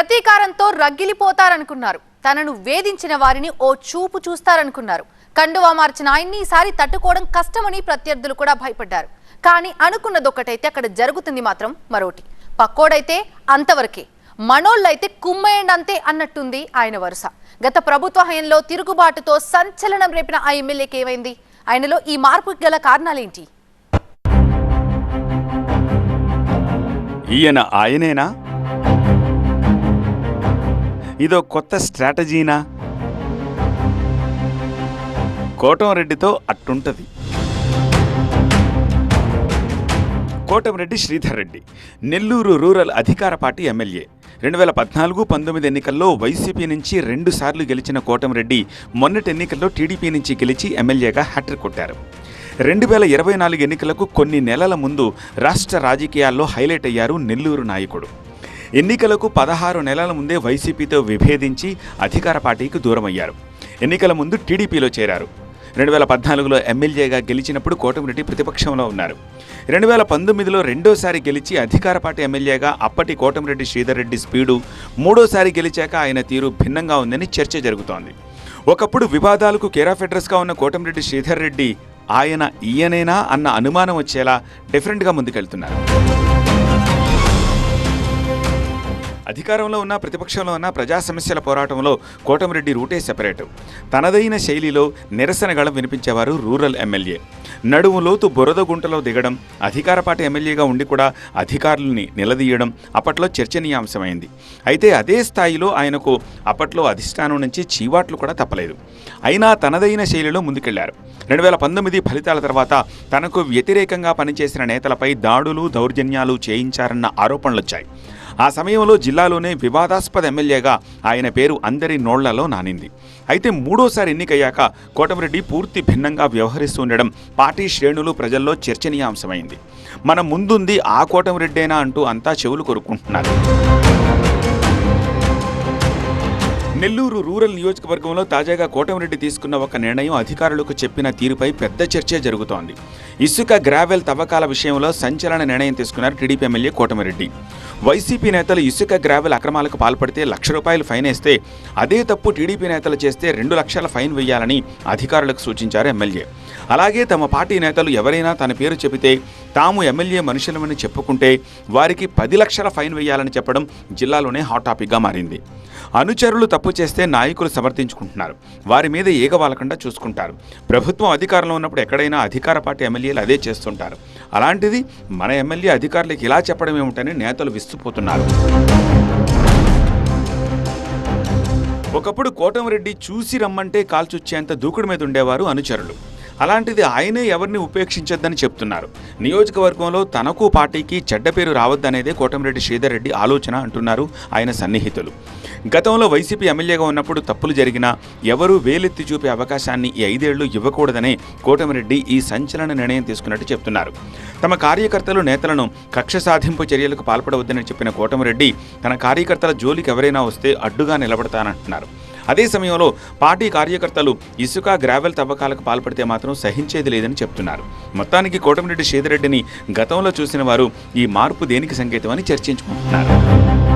ప్రతీకారంతో రగిలిపోతారనుకున్నారు. తనను వేధించిన వారిని ఓ చూపు చూస్తారనుకున్నారు. కండువా మార్చిన ఆయన్ని ఈసారి తట్టుకోవడం కష్టమని ప్రత్యర్థులు కూడా భయపడ్డారు. కానీ అనుకున్నదొక్కటైతే అక్కడ జరుగుతుంది మాత్రం మరోటి. పక్కోడైతే అంతవరకే. మనోళ్ళైతే కుమ్మేయండి అన్నట్టుంది ఆయన వరుస. గత ప్రభుత్వ హయంలో తిరుగుబాటుతో సంచలనం రేపిన ఆ ఎమ్మెల్యేకి ఏమైంది? ఆయనలో ఈ మార్పుకి గల కారణాలేంటి? ఈయన ఆయనేనా? ఇదో కొత్త స్ట్రాటజీనా? కోటంరెడ్డితో అట్టుంటది. కోటంరెడ్డి శ్రీధర్ రెడ్డి నెల్లూరు రూరల్ అధికార పార్టీ ఎమ్మెల్యే. రెండు వేల పద్నాలుగు పంతొమ్మిది ఎన్నికల్లో వైసీపీ నుంచి రెండు సార్లు గెలిచిన కోటంరెడ్డి మొన్నటి ఎన్నికల్లో టీడీపీ నుంచి గెలిచి ఎమ్మెల్యేగా హ్యాట్రిక్ కొట్టారు. రెండు వేల ఇరవై నాలుగు ఎన్నికలకు కొన్ని నెలల ముందు రాష్ట్ర రాజకీయాల్లో హైలైట్ అయ్యారు నెల్లూరు నాయకుడు. ఎన్నికలకు పదహారు నెలల ముందే వైసీపీతో విభేదించి అధికార పార్టీకి దూరమయ్యారు. ఎన్నికల ముందు టీడీపీలో చేరారు. రెండు వేల పద్నాలుగులో ఎమ్మెల్యేగా గెలిచినప్పుడు కోటమిరెడ్డి ప్రతిపక్షంలో ఉన్నారు. రెండు వేల పంతొమ్మిదిలో రెండోసారి గెలిచి అధికార పార్టీ ఎమ్మెల్యేగా అప్పటి కోటమిరెడ్డి శ్రీధర్ రెడ్డి స్పీడు మూడోసారి గెలిచాక ఆయన తీరు భిన్నంగా ఉందని చర్చ జరుగుతోంది. ఒకప్పుడు వివాదాలకు కేరాఫెడ్రస్గా ఉన్న కోటమిరెడ్డి శ్రీధర్ రెడ్డి ఆయన ఈయనేనా అన్న అనుమానం వచ్చేలా డిఫరెంట్గా ముందుకెళ్తున్నారు. అధికారంలో ఉన్న ప్రతిపక్షంలో ఉన్న ప్రజా సమస్యల పోరాటంలో కోటమిరెడ్డి రూటే సెపరేట్. తనదైన శైలిలో నిరసన గళం వినిపించేవారు రూరల్ ఎమ్మెల్యే. నడుము లోతు బురద గుంటలో దిగడం అధికారపాటి ఎమ్మెల్యేగా ఉండి కూడా అధికారుల్ని నిలదీయడం అప్పట్లో చర్చనీయాంశమైంది. అయితే అదే స్థాయిలో ఆయనకు అప్పట్లో అధిష్టానం నుంచి చీవాట్లు కూడా తప్పలేదు. అయినా తనదైన శైలిలో ముందుకెళ్ళారు. రెండు వేల పంతొమ్మిది ఫలితాల తర్వాత తనకు వ్యతిరేకంగా పనిచేసిన నేతలపై దాడులు దౌర్జన్యాలు చేయించారన్న ఆరోపణలొచ్చాయి. ఆ సమయంలో జిల్లాలోనే వివాదాస్పద ఎమ్మెల్యేగా ఆయన పేరు అందరి నోళ్ళలో నానింది. అయితే మూడోసారి ఎన్నికయ్యాక కోటమిరెడ్డి పూర్తి భిన్నంగా వ్యవహరిస్తుండడం పార్టీ శ్రేణులు ప్రజల్లో చర్చనీయాంశమైంది. మన ముందుంది ఆ కోటమిరెడ్డేనా అంటూ అంతా చెవులు కొరుక్కుంటున్నారు. నెల్లూరు రూరల్ నియోజకవర్గంలో తాజాగా కోటమిరెడ్డి తీసుకున్న ఒక నిర్ణయం అధికారులకు చెప్పిన తీరుపై పెద్ద చర్చే జరుగుతోంది. ఇసుక గ్రావెల్ తవ్వకాల విషయంలో సంచలన నిర్ణయం తీసుకున్నారు టీడీపీ ఎమ్మెల్యే కోటమిరెడ్డి. వైసీపీ నేతలు ఇసుక గ్రావెల్ అక్రమాలకు పాల్పడితే లక్ష రూపాయలు ఫైన్ వేస్తే అదే తప్పు టీడీపీ నేతలు చేస్తే రెండు లక్షల ఫైన్ వేయాలని అధికారులకు సూచించారు ఎమ్మెల్యే. అలాగే తమ పార్టీ నేతలు ఎవరైనా తన పేరు చెబితే తాము ఎమ్మెల్యే మనుషులమని చెప్పుకుంటే వారికి పది లక్షల ఫైన్ వేయాలని చెప్పడం జిల్లాలోనే హాట్ టాపిక్గా మారింది. అనుచరులు తప్పు చేస్తే నాయకులు సమర్థించుకుంటున్నారు. వారి మీద ఏగవాలకుండా చూసుకుంటారు. ప్రభుత్వం అధికారంలో ఉన్నప్పుడు ఎక్కడైనా అధికార పార్టీ ఎమ్మెల్యేలు అదే చేస్తుంటారు. అలాంటిది మన ఎమ్మెల్యే అధికారులకు ఇలా చెప్పడం ఏమిటని నేతలు విస్తుపోతున్నారు. ఒకప్పుడు కోటమిరెడ్డి చూసి రమ్మంటే కాల్చొచ్చేంత దూకుడు మీద ఉండేవారు అనుచరులు. అలాంటిది ఆయనే ఎవరిని ఉపేక్షించొద్దని చెప్తున్నారు. నియోజకవర్గంలో తనకు పార్టీకి చెడ్డ పేరు రావద్దనేదే కోటమిరెడ్డి శ్రీధర్ రెడ్డి ఆలోచన అంటున్నారు ఆయన సన్నిహితులు. గతంలో వైసీపీ ఎమ్మెల్యేగా ఉన్నప్పుడు తప్పులు జరిగినా ఎవరూ వేలెత్తి చూపే అవకాశాన్ని ఈ ఐదేళ్ళు ఇవ్వకూడదనే కోటమిరెడ్డి ఈ సంచలన నిర్ణయం తీసుకున్నట్టు చెప్తున్నారు. తమ కార్యకర్తలు నేతలను కక్ష సాధింపు చర్యలకు పాల్పడవద్దని చెప్పిన కోటమిరెడ్డి తన కార్యకర్తల జోలికి ఎవరైనా వస్తే అడ్డుగా నిలబడతానంటున్నారు. అదే సమయంలో పార్టీ కార్యకర్తలు ఇసుక గ్రావెల్ తవ్వకాలకు పాల్పడితే మాత్రం సహించేది లేదని చెప్తున్నారు. మొత్తానికి కోటమిరెడ్డి శ్రీధరెడ్డిని గతంలో చూసిన వారు ఈ మార్పు దేనికి సంకేతం అని చర్చించుకుంటున్నారు.